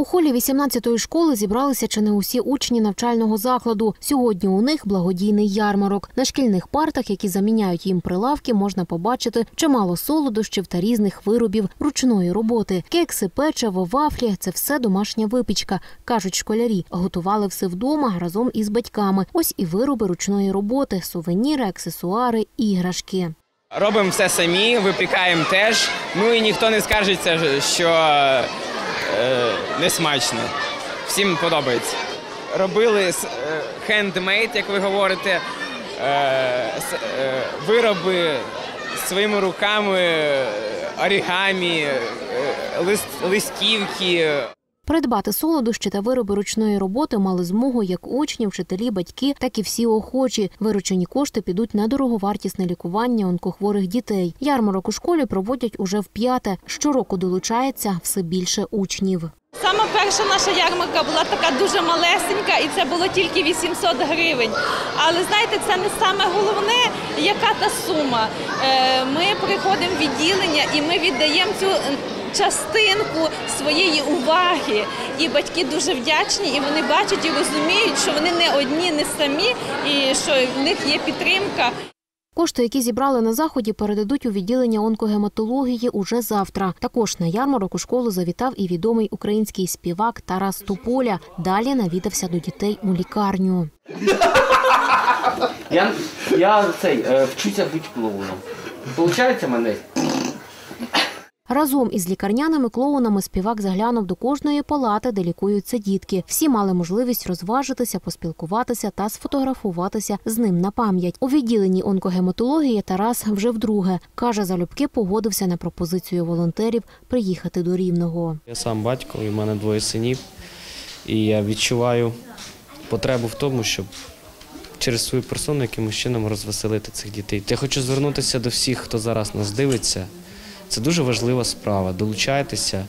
У холі 18-ї школи зібралися чи не усі учні навчального закладу. Сьогодні у них благодійний ярмарок. На шкільних партах, які заміняють їм прилавки, можна побачити чимало солодощів та різних виробів ручної роботи. Кекси, печиво, вафлі це все домашня випічка, кажуть школярі. Готували все вдома разом із батьками. Ось і вироби ручної роботи, сувеніри, аксесуари, іграшки. Робимо все самі, випікаємо теж. Ну і ніхто не скаржиться, що е, не смачно. Всім подобається. Робили хендмейд, як ви говорите, е, е, вироби своїми руками, орігамі, листівки. Придбати солодощі та вироби ручної роботи мали змогу як учні, вчителі, батьки, так і всі охочі. Виручені кошти підуть на дороговартісне лікування онкохворих дітей. Ярмарок у школі проводять уже вп'яте. Щороку долучається все більше учнів. Саме перша наша ярмарка була така дуже малесенька, і це було тільки 800 гривень. Але знаєте, це не саме головне, яка та сума. Е, Ми приходимо в відділення і ми віддаємо цю частинку своєї уваги. І батьки дуже вдячні, і вони бачать і розуміють, що вони не одні, не самі, і що в них є підтримка. Кошти, які зібрали на заході, передадуть у відділення онкогематології уже завтра. Також на ярмарок у школу завітав і відомий український співак Тарас Туполя. Далі навідався до дітей у лікарню. Я, я цей, е, вчуся бути клоуном. Получається мене? Разом із лікарняними клоунами співак заглянув до кожної палати, де лікуються дітки. Всі мали можливість розважитися, поспілкуватися та сфотографуватися з ним на пам'ять. У відділенні онкогематології Тарас вже вдруге каже, залюбки погодився на пропозицію волонтерів приїхати до Рівного. Я сам батько, і в мене двоє синів, і я відчуваю потребу в тому, щоб через свою персону якимось чином розвеселити цих дітей. Я хочу звернутися до всіх, хто зараз нас дивиться. Це дуже важлива справа. Долучайтеся,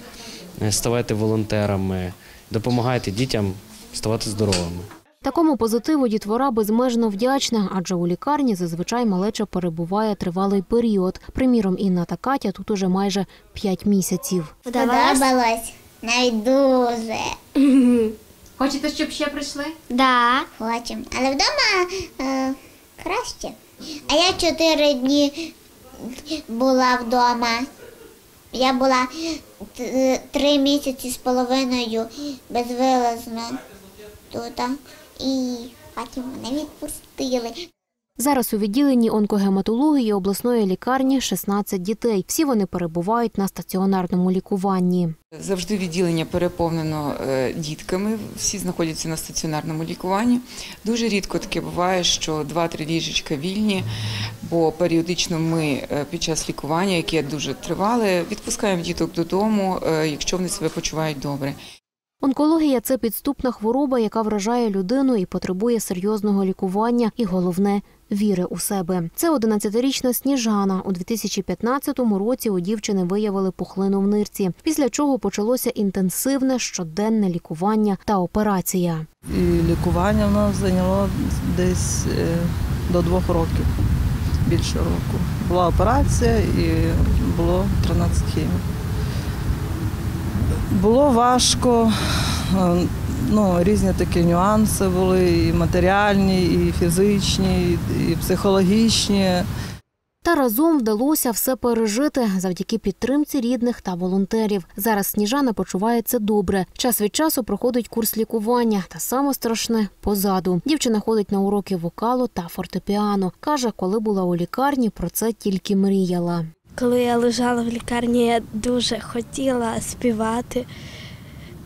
е, ставайте волонтерами, допомагайте дітям ставати здоровими. Такому позитиву дітвора безмежно вдячна, адже у лікарні зазвичай малеча перебуває тривалий період. Приміром, Інна та Катя тут уже майже п'ять місяців. Подобалось? Навіть дуже. Хочете, щоб ще прийшли? Да. Хочемо. Але вдома е, краще. А я чотири дні була вдома. Я була три місяці з половиною безвилазно тут. І потім мене відпустили. Зараз у відділенні онкогематології обласної лікарні 16 дітей. Всі вони перебувають на стаціонарному лікуванні. Завжди відділення переповнено е, дітками, всі знаходяться на стаціонарному лікуванні. Дуже рідко таке буває, що 2-3 ліжечка вільні, бо періодично ми е, під час лікування, яке дуже тривале, відпускаємо діток додому, е, якщо вони себе почувають добре. Онкологія це підступна хвороба, яка вражає людину і потребує серйозного лікування, і головне віри у себе. Це 11-річна Сніжана. У 2015 році у дівчини виявили пухлину в нирці, після чого почалося інтенсивне щоденне лікування та операція. І лікування в зайняло десь е, до двох років, більше року. Була операція і було 13 хімій. Було важко, е, ну, різні такі нюанси були, і матеріальні, і фізичні, і психологічні. Та разом вдалося все пережити завдяки підтримці рідних та волонтерів. Зараз Сніжана почувається добре. Час від часу проходить курс лікування, та саме страшне позаду. Дівчина ходить на уроки вокалу та фортепіано. каже, коли була у лікарні, про це тільки мріяла. Коли я лежала в лікарні, я дуже хотіла співати.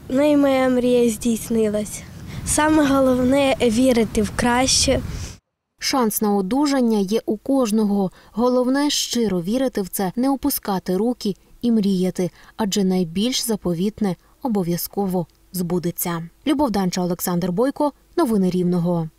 Ну і моя мрія здійснилась. Саме головне вірити в краще. Шанс на одужання є у кожного. Головне щиро вірити в це, не опускати руки і мріяти, адже найбільш заповітне обов'язково збудеться. Любов Данча, Олександр Бойко, новини Рівного.